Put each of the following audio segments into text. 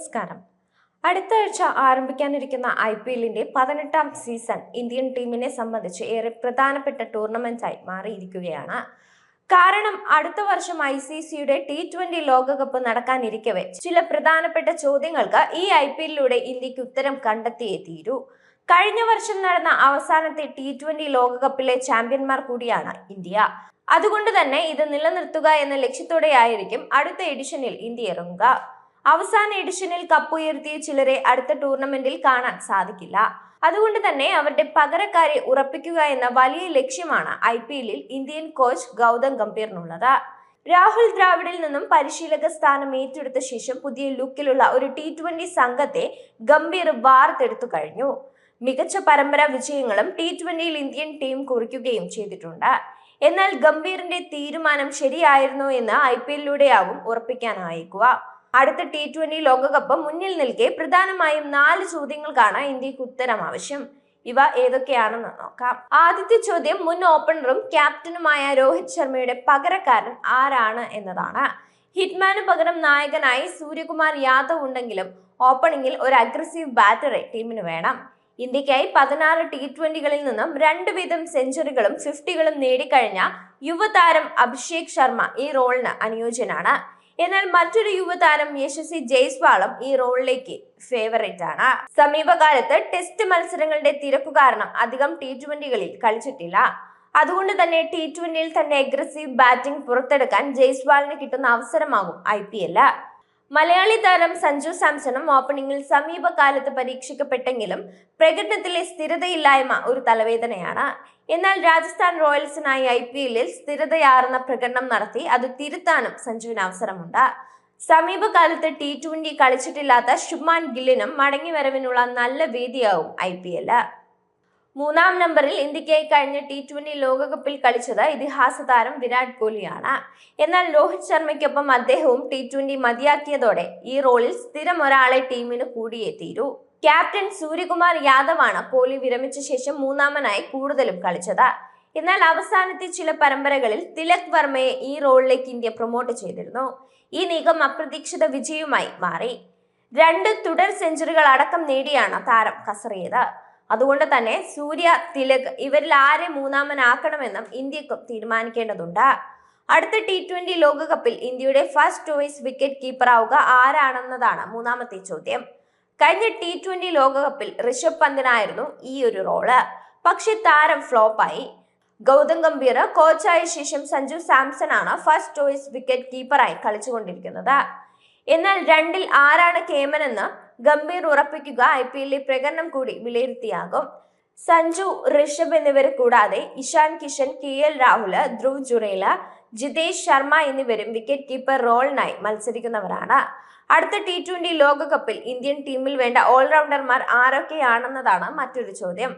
നമസ്കാരം. അടുത്ത ആഴ്ച ആരംഭിക്കാനിരിക്കുന്ന ഐ പി എല്ലിന്റെ പതിനെട്ടാം സീസൺ ഇന്ത്യൻ ടീമിനെ സംബന്ധിച്ച് ഏറെ പ്രധാനപ്പെട്ട ടൂർണമെന്റായി മാറിയിരിക്കുകയാണ്. കാരണം അടുത്ത വർഷം ഐ സി സിയുടെ ടി ട്വന്റി ലോകകപ്പ് നടക്കാനിരിക്കവേ ചില പ്രധാനപ്പെട്ട ചോദ്യങ്ങൾക്ക് ഈ ഐ പി എല്ലിലൂടെ ഇന്ത്യയ്ക്ക് ഉത്തരം കണ്ടെത്തിയേ തീരൂ. കഴിഞ്ഞ വർഷം നടന്ന അവസാനത്തെ ടി ട്വന്റി ലോകകപ്പിലെ ചാമ്പ്യന്മാർ കൂടിയാണ് ഇന്ത്യ. അതുകൊണ്ട് തന്നെ ഇത് നിലനിർത്തുക എന്ന ലക്ഷ്യത്തോടെയായിരിക്കും അടുത്ത എഡിഷനിൽ ഇന്ത്യ ഇറങ്ങുക. അവസാന എഡിഷനിൽ കപ്പുയർത്തിയ ചിലരെ അടുത്ത ടൂർണമെന്റിൽ കാണാൻ സാധിക്കില്ല. അതുകൊണ്ട് തന്നെ അവരുടെ പകരക്കാരെ ഉറപ്പിക്കുക എന്ന വലിയ ലക്ഷ്യമാണ് ഐ പി എല്ലിൽ ഇന്ത്യൻ കോച്ച് ഗൗതം ഗംഭീറിനുള്ളത്. രാഹുൽ ദ്രാവിഡിൽ നിന്നും പരിശീലക സ്ഥാനം ഏറ്റെടുത്ത ശേഷം പുതിയ ലുക്കിലുള്ള ഒരു ടി ട്വന്റി സംഘത്തെ ഗംഭീർ വാർത്തെടുത്തു കഴിഞ്ഞു. മികച്ച പരമ്പര വിജയങ്ങളും ടി ട്വന്റിയിൽ ഇന്ത്യൻ ടീം കുറിക്കുകയും ചെയ്തിട്ടുണ്ട്. എന്നാൽ ഗംഭീറിന്റെ തീരുമാനം ശരിയായിരുന്നു എന്ന് ഐ പി എല്ലിലൂടെയാവും ഉറപ്പിക്കാനായേക്കുക. അടുത്ത ടി ട്വന്റി ലോകകപ്പ് മുന്നിൽ നിൽക്കെ പ്രധാനമായും നാല് ചോദ്യങ്ങൾക്കാണ് ഇന്ത്യയ്ക്ക് ഉത്തരം ആവശ്യം. ഇവ ഏതൊക്കെയാണെന്ന് നോക്കാം. ആദ്യത്തെ ചോദ്യം മുൻ ഓപ്പണറും ക്യാപ്റ്റനുമായ രോഹിത് ശർമ്മയുടെ പകരക്കാരൻ ആരാണ് എന്നതാണ്. ഹിറ്റ്മാന് പകരം നായകനായി സൂര്യകുമാർ യാദവ് ഉണ്ടെങ്കിലും ഓപ്പണിംഗിൽ ഒരു അഗ്രസീവ് ബാറ്ററെ ടീമിന് വേണം. ഇന്ത്യക്കായി പതിനാറ് ടി ട്വന്റികളിൽ നിന്നും രണ്ട് വീതം സെഞ്ചുറികളും ഫിഫ്റ്റികളും നേടിക്കഴിഞ്ഞ യുവതാരം അഭിഷേക് ശർമ്മ ഈ റോളിന് അനുയോജ്യനാണ്. എന്നാൽ മറ്റൊരു യുവതാരം യശസ്വി ജയ്സ്വാളും ഈ റോളിലേക്ക് ഫേവറേറ്റ് ആണ്. സമീപകാലത്ത് ടെസ്റ്റ് മത്സരങ്ങളുടെ തിരക്കു കാരണം അധികം ടി ട്വന്റികളിൽ കളിച്ചിട്ടില്ല. അതുകൊണ്ട് തന്നെ ടി ട്വന്റിയിൽ തന്നെ അഗ്രസീവ് ബാറ്റിംഗ് പുറത്തെടുക്കാൻ ജയ്സ്വാളിന് കിട്ടുന്ന അവസരമാകും ഐ പി എൽ മലയാളി താരം സഞ്ജു സാംസണും ഓപ്പണിംഗിൽ സമീപകാലത്ത് പരീക്ഷിക്കപ്പെട്ടെങ്കിലും പ്രകടനത്തിലെ സ്ഥിരതയില്ലായ്മ ഒരു തലവേദനയാണ്. എന്നാൽ രാജസ്ഥാൻ റോയൽസിനായി ഐ പി എല്ലിൽ സ്ഥിരതയാർന്ന പ്രകടനം നടത്തി അത് തിരുത്താനും സഞ്ജുവിന് അവസരമുണ്ട്. സമീപകാലത്ത് ടി ട്വന്റി കളിച്ചിട്ടില്ലാത്ത ശുഭ്മാൻ ഗില്ലിനും മടങ്ങിവരവിനുള്ള നല്ല വേദിയാവും ഐ പി എൽ മൂന്നാം നമ്പറിൽ ഇന്ത്യക്കായി കഴിഞ്ഞ ടി ട്വന്റി ലോകകപ്പിൽ കളിച്ചത് ഇതിഹാസ താരം വിരാട് കോഹ്ലിയാണ്. എന്നാൽ രോഹിത് ശർമ്മയ്ക്കൊപ്പം അദ്ദേഹവും ടി ട്വന്റി മതിയാക്കിയതോടെ ഈ റോളിൽ സ്ഥിരം ഒരാളെ ടീമിന് കൂടിയേ ക്യാപ്റ്റൻ സൂര്യകുമാർ യാദവാണ് കോഹ്ലി വിരമിച്ച ശേഷം മൂന്നാമനായി കൂടുതലും കളിച്ചത്. എന്നാൽ അവസാനത്തെ ചില പരമ്പരകളിൽ തിലക് വർമ്മയെ ഈ റോളിലേക്ക് ഇന്ത്യ പ്രൊമോട്ട് ചെയ്തിരുന്നു. ഈ നീക്കം അപ്രതീക്ഷിത വിജയവുമായി മാറി. രണ്ട് തുടർ സെഞ്ചുറികൾ അടക്കം നേടിയാണ് താരം കസറിയത്. അതുകൊണ്ട് തന്നെ സൂര്യ തിലക് ഇവരിൽ ആരെ മൂന്നാമനാക്കണമെന്നും ഇന്ത്യക്കും തീരുമാനിക്കേണ്ടതുണ്ട്. അടുത്ത ടി ട്വന്റി ലോകകപ്പിൽ ഇന്ത്യയുടെ ഫസ്റ്റ് ചോയ്സ് വിക്കറ്റ് കീപ്പറാവുക ആരാണെന്നതാണ് മൂന്നാമത്തെ ചോദ്യം. കഴിഞ്ഞ ടി ട്വന്റി ലോകകപ്പിൽ ഋഷഭ് പന്തിനായിരുന്നു ഈ ഒരു റോൾ പക്ഷെ താരം ഫ്ലോപ്പായി ഗൗതം ഗംഭീർ കോച്ചായ ശേഷം സഞ്ജു സാംസൺ ആണ് ഫസ്റ്റ് ചോയ്സ് വിക്കറ്റ് കീപ്പറായി കളിച്ചുകൊണ്ടിരിക്കുന്നത്. എന്നാൽ രണ്ടിൽ ആരാണ് കേമനെന്ന് ഗംഭീർ ഉറപ്പിക്കുക. ഐ പി എല്ലിലെ പ്രകടനം കൂടി വിലയിരുത്തിയാകും. സഞ്ജു ഋഷഭ് എന്നിവരെ കൂടാതെ ഇഷാൻ കിഷൻ കെ എൽ രാഹുൽ ധ്രുവ് ജുറേല ജിതേഷ് ശർമ്മ എന്നിവരും വിക്കറ്റ് കീപ്പർ റോളിനായി മത്സരിക്കുന്നവരാണ്. അടുത്ത ടി ട്വന്റി ലോകകപ്പിൽ ഇന്ത്യൻ ടീമിൽ വേണ്ട ഓൾറൗണ്ടർമാർ ആരൊക്കെയാണെന്നതാണ് മറ്റൊരു ചോദ്യം.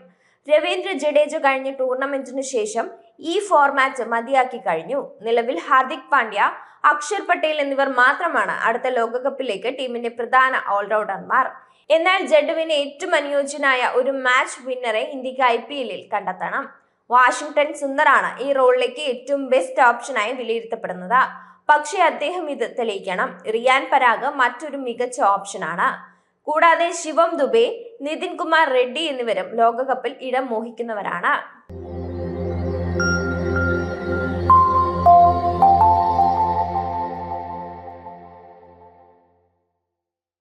രവീന്ദ്ര ജഡേജ കഴിഞ്ഞ ടൂർണമെന്റിനു ശേഷം ഈ ഫോർമാറ്റ് മതിയാക്കി കഴിഞ്ഞു. നിലവിൽ ഹാർദിക് പാണ്ഡ്യ അക്ഷർ പട്ടേൽ എന്നിവർ മാത്രമാണ് അടുത്ത ലോകകപ്പിലേക്ക് ടീമിന്റെ പ്രധാന ഓൾറൗണ്ടർമാർ എന്നാൽ ജഡുവിന് ഏറ്റവും അനുയോജ്യനായ ഒരു മാച്ച് വിന്നറെ ഇന്ത്യയ്ക്ക് ഐ പി എല്ലിൽ കണ്ടെത്തണം. വാഷിംഗ്ടൺ സുന്ദറാണ് ഈ റോളിലേക്ക് ഏറ്റവും ബെസ്റ്റ് ഓപ്ഷനായി വിലയിരുത്തപ്പെടുന്നത്. പക്ഷേ അദ്ദേഹം ഇത് തെളിയിക്കണം. റിയാൻ പരാഗ് മറ്റൊരു മികച്ച ഓപ്ഷനാണ് കൂടാതെ ശിവം ദുബെ നിതിൻ കുമാർ റെഡ്ഡി എന്നിവരും ലോകകപ്പിൽ ഇടം മോഹിക്കുന്നവരാണ്.